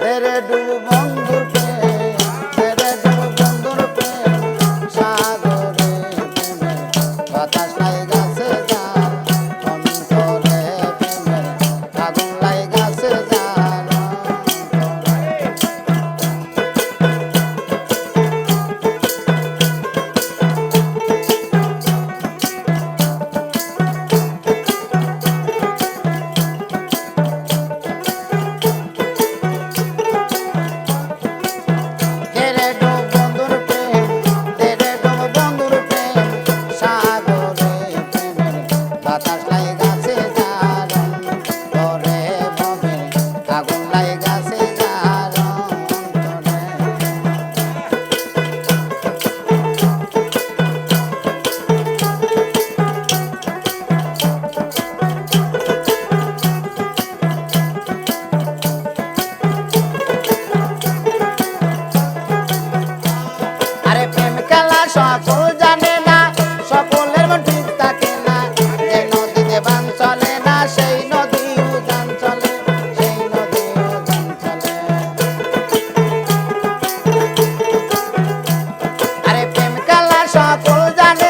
বেড়ে ডুবু বন্ধুর সফল জানে না, সকলের মন ঠিক থাকে না। যে নদীতে বান চলে না, সেই নদী উদান চলে, সেই নদী সকল জানে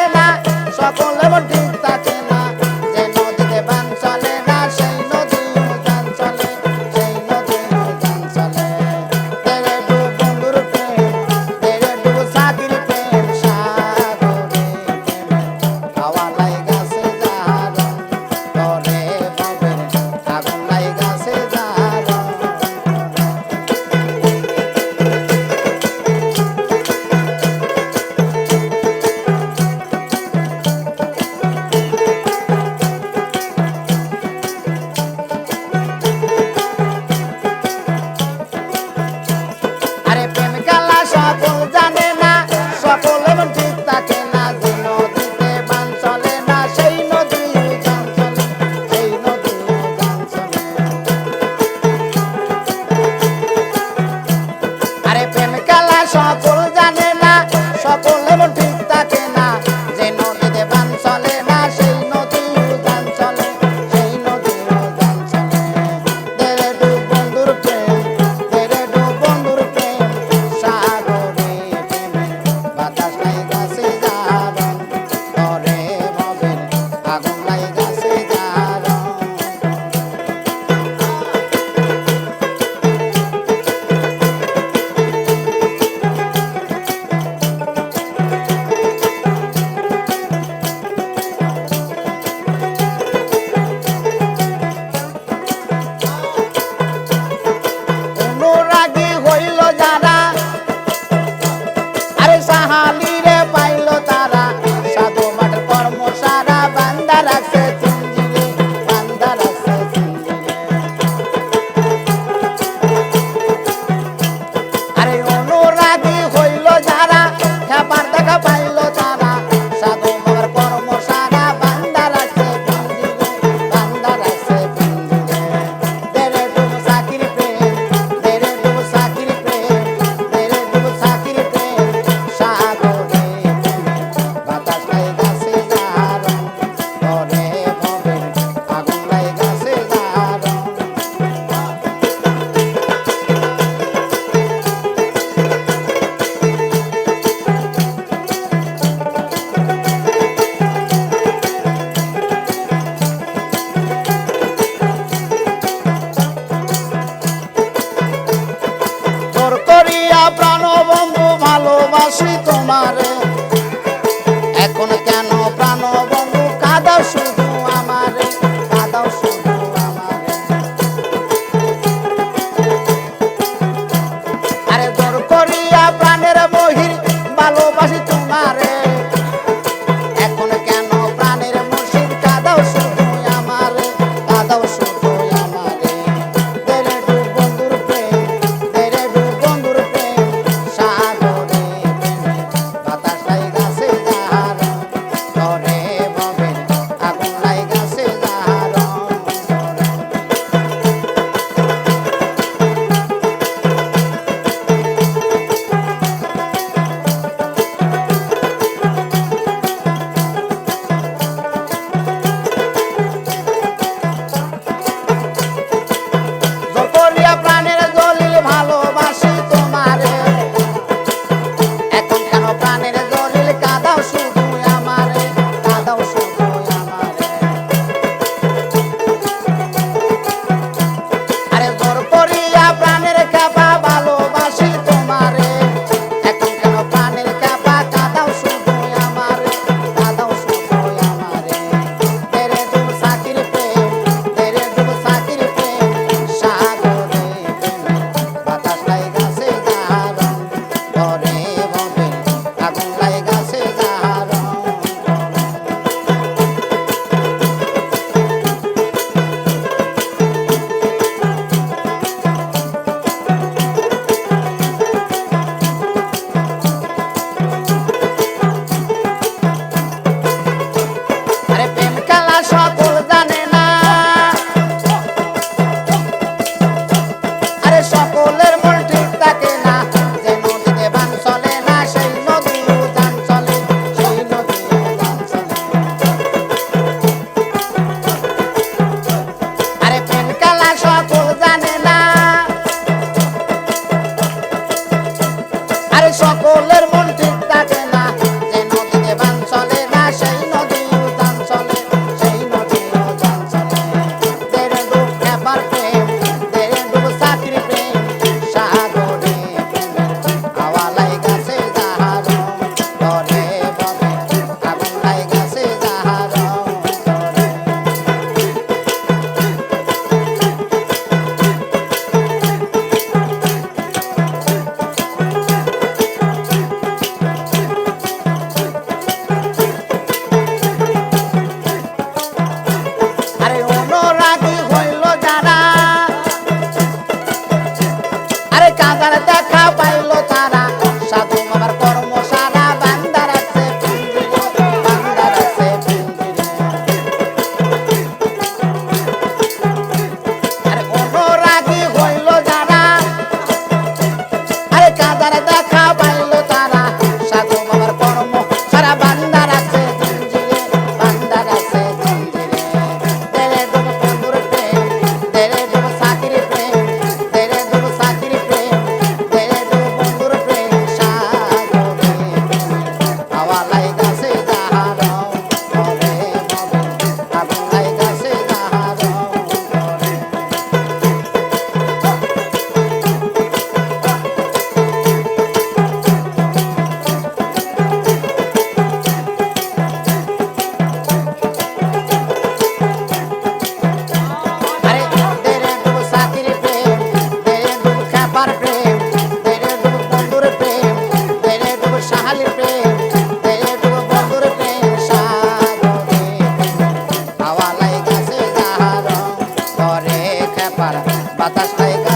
আরে সকলের খেপার বাতাস খায়